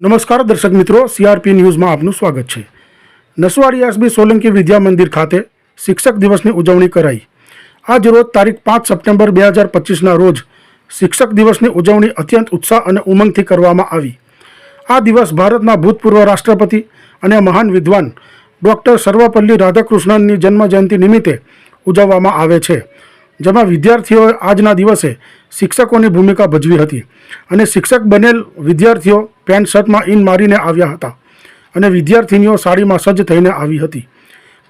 નમસ્કાર દર્શક મિત્રો સીઆરપી ન્યૂઝમાં આપનું સ્વાગત છે. નસવાડી એસબી સોલંકી વિદ્યા મંદિર ખાતે શિક્ષક દિવસની ઉજવણી કરાઈ. આજ રોજ તારીખ પાંચ સપ્ટેમ્બર બે હજાર પચીસના રોજ શિક્ષક દિવસની ઉજવણી અત્યંત ઉત્સાહ અને ઉમંગથી કરવામાં આવી. આ દિવસ ભારતના ભૂતપૂર્વ રાષ્ટ્રપતિ અને મહાન વિદ્વાન ડૉક્ટર સર્વપલ્લી રાધાકૃષ્ણનની જન્મજયંતિ નિમિત્તે ઉજવવામાં આવે છે. જેમાં વિદ્યાર્થીઓએ આજના દિવસે શિક્ષકોની ભૂમિકા ભજવી હતી અને શિક્ષક બનેલ વિદ્યાર્થીઓ પેન્ટ શર્ટમાં ઇન મારીને આવ્યા હતા અને વિદ્યાર્થીનીઓ સાડીમાં સજ્જ થઈને આવી હતી.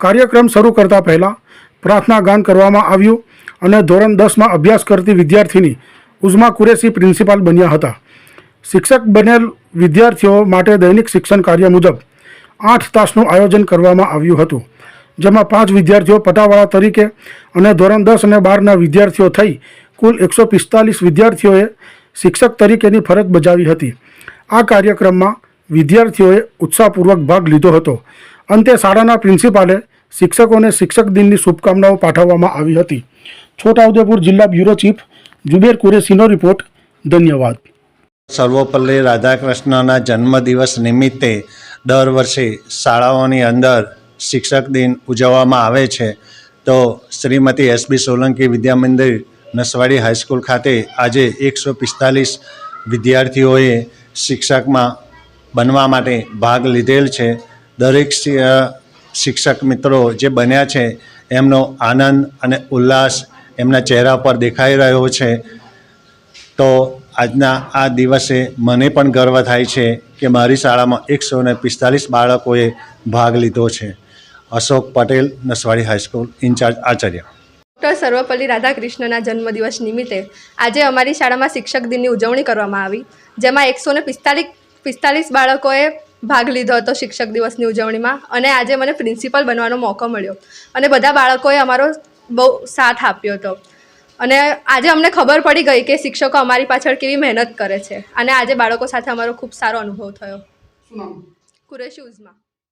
કાર્યક્રમ શરૂ કરતા પહેલાં પ્રાર્થના ગાન કરવામાં આવ્યું અને ધોરણ દસમાં અભ્યાસ કરતી વિદ્યાર્થીની ઉઝમા કુરેશી પ્રિન્સિપાલ બન્યા હતા. શિક્ષક બનેલ વિદ્યાર્થીઓ માટે દૈનિક શિક્ષણ કાર્ય મુજબ આઠ તાસનું આયોજન કરવામાં આવ્યું હતું. જેમાં પાંચ વિદ્યાર્થીઓ પટાવાળા તરીકે અને ધોરણ દસ અને બારના વિદ્યાર્થીઓ થઈ કુલ એકસો પિસ્તાલીસ વિદ્યાર્થીઓએ શિક્ષક તરીકેની ફરજ બજાવી હતી. આ કાર્યક્રમમાં વિદ્યાર્થીઓએ ઉત્સાહપૂર્વક ભાગ લીધો હતો. અંતે શાળાના પ્રિન્સિપાલે શિક્ષકોને શિક્ષક દિનની શુભકામનાઓ પાઠવવામાં આવી હતી. છોટાઉદેપુર જિલ્લા બ્યુરો ચીફ જુબેર કુરેશીનો રિપોર્ટ. ધન્યવાદ. સર્વપલ્લી રાધાકૃષ્ણના જન્મદિવસ નિમિત્તે દર વર્ષે શાળાઓની અંદર શિક્ષક દિન ઉજવવામાં આવે છે, તો શ્રીમતી એસબી સોલંકી વિદ્યા મંદિર નસવાડી હાઈસ્કૂલ ખાતે આજે એકસો પિસ્તાલીસ વિદ્યાર્થીઓએ શિક્ષકમાં બનવા માટે ભાગ લીધેલ છે. દરેક શિક્ષક મિત્રો જે બન્યા છે, એમનો આનંદ અને ઉલ્લાસ એમના ચહેરા પર દેખાઈ રહ્યો છે. તો આજના આ દિવસે મને પણ ગર્વ થાય છે કે મારી શાળામાં એકસો ને પિસ્તાલીસ બાળકોએ ભાગ લીધો છે. Ashok Patel Naswadi high school incharge Acharya. Doctor Sarvepalli રાધાકૃષ્ણના જન્મદિવસ નિમિત્તે આજે અમારી શાળામાં શિક્ષક દિનની ઉજવણી કરવામાં આવી જેમાં એકસો ને પિસ્તાલીસ પિસ્તાલીસ બાળકોએ ભાગ લીધો હતો શિક્ષક દિવસની ઉજવણીમાં અને આજે મને પ્રિન્સિપલ બનવાનો મોકો મળ્યો અને બધા બાળકોએ અમારો બહુ સાથ આપ્યો હતો. અને આજે અમને ખબર પડી ગઈ કે શિક્ષકો અમારી પાછળ કેવી મહેનત કરે છે અને આજે બાળકો સાથે અમારો ખૂબ સારો અનુભવ થયો. કુરેશી ઉઝમાં.